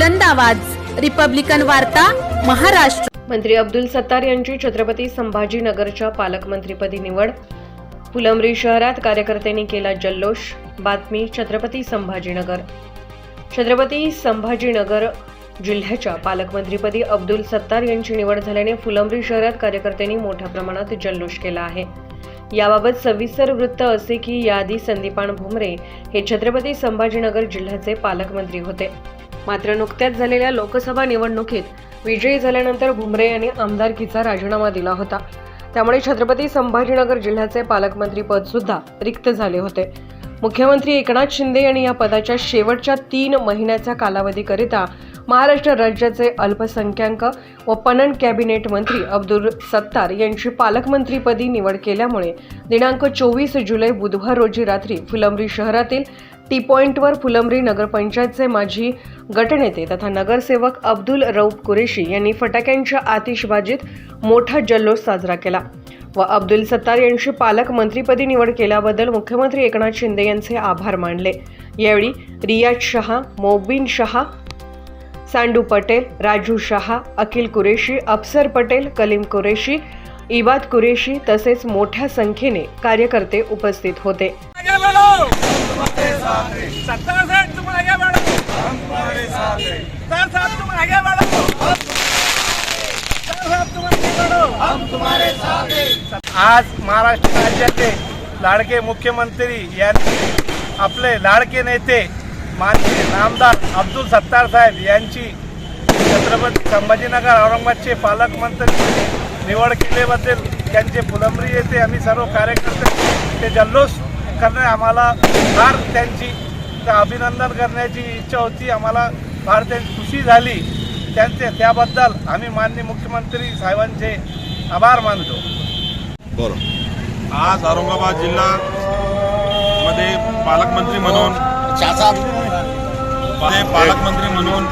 बुलंद आवाज. रिपब्लिकन वार्ता महाराष्ट्र. मंत्री अब्दुल सत्तार यांची छत्रपती संभाजीनगरच्या पालकमंत्रीपदी निवड. फुलंब्री शहरात कार्यकर्त्यांनी केला जल्लोष. बातमी छत्रपती संभाजीनगर. छत्रपती संभाजीनगर जिल्ह्याच्या पालकमंत्रीपदी अब्दुल सत्तार यांची निवड झाल्याने फुलंब्री शहरात कार्यकर्त्यांनी मोठ्या प्रमाणात जल्लोष केला आहे. याबाबत सविस्तर वृत्त असे की याआधी संदीपान भुमरे हे छत्रपती संभाजीनगर जिल्ह्याचे पालकमंत्री होते. मात्र नुकत्याच झालेल्या लोकसभा निवडणुकीत विजयी झाल्यानंतर भुमरे यांनी आमदारकीचा राजीनामा दिला होता. त्यामुळे छत्रपती संभाजीनगर जिल्ह्याचे पालकमंत्री पद सुद्धा रिक्त झाले होते. मुख्यमंत्री एकनाथ शिंदे यांनी या पदाच्या शेवटच्या तीन महिन्याच्या कालावधीकरिता महाराष्ट्र राज्याचे अल्पसंख्याक व पणन कॅबिनेट मंत्री अब्दुल सत्तार यांची पालकमंत्रीपदी निवड केल्यामुळे दिनांक चोवीस जुलै बुधवार रोजी रात्री फुलंब्री शहरातील टी पॉईंटवर फुलंब्री नगरपंचायतचे माजी गटनेते तथा नगरसेवक अब्दुल रऊफ कुरेशी यांनी फटाक्यांच्या आतिषबाजीत मोठा जल्लोष साजरा केला व अब्दुल सत्तार यांची पालकमंत्रीपदी निवड केल्याबद्दल मुख्यमंत्री एकनाथ शिंदे यांचे आभार मानले. यावेळी रियाज शहा मोबिन शहा सांडू पटेल राजू शहा अखिल कुरेशी अफसर पटेल कलीम कुरेशी इबाद कुरेशी तसेच मोठ्या संख्येने कार्यकर्ते उपस्थित होते. आगे बढ़ो सत्तर साहब तुम आगे बढ़ो सत्तर साहब तुम आगे बढ़ो सत्तर साहब तुम आगे बढ़ो हम तुम्हारे साथ आज महाराष्ट्र राज्याचे लाडके मुख्यमंत्री यांनी आपले लाडके नेते माननीय नामदार अब्दुल सत्तार साहेब यांची छत्रपती संभाजीनगर औरंगाबादचे पालकमंत्री निवड केल्याबद्दल त्यांचे फुलंबरी येथे आम्ही सर्व कार्यकर्ते ते जल्लोष करणे आम्हाला फार त्यांची त्या अभिनंदन करण्याची इच्छा होती. आम्हाला फार त्यांची खुशी झाली. त्यांचे त्याबद्दल आम्ही माननीय मुख्यमंत्री साहेबांचे आभार मानतो. बरं आज औरंगाबाद जिल्हा मध्ये पालकमंत्री म्हणून मध्ये पालकमंत्री म्हणून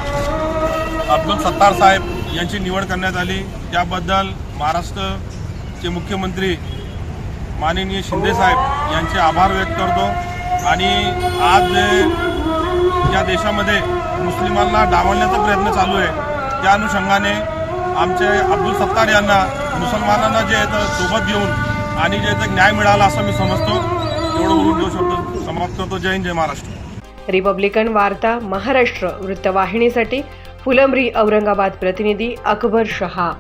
अब्दुल सत्तार साहेब यांची निवड करण्यात आली. त्याबद्दल महाराष्ट्रचे मुख्यमंत्री माननीय शिंदेसाहेब यांचे आभार व्यक्त करतो. आणि आज जे या देशामध्ये मुस्लिमांना डावलण्याचा प्रयत्न चालू आहे त्या अनुषंगाने आमचे अब्दुल सत्तार यांना मुसलमानांना जे आहे सोबत घेऊन आणि जे आहे न्याय मिळाला असं मी समजतो. एवढं बोलून देऊ शब्द समाप्त करतो. जय हिंद जय महाराष्ट्र. रिपब्लिकन वार्ता महाराष्ट्र. वृत्तवाहिनीसाठी फुलंब्री औरंगाबाद प्रतिनिधी अकबर शहा.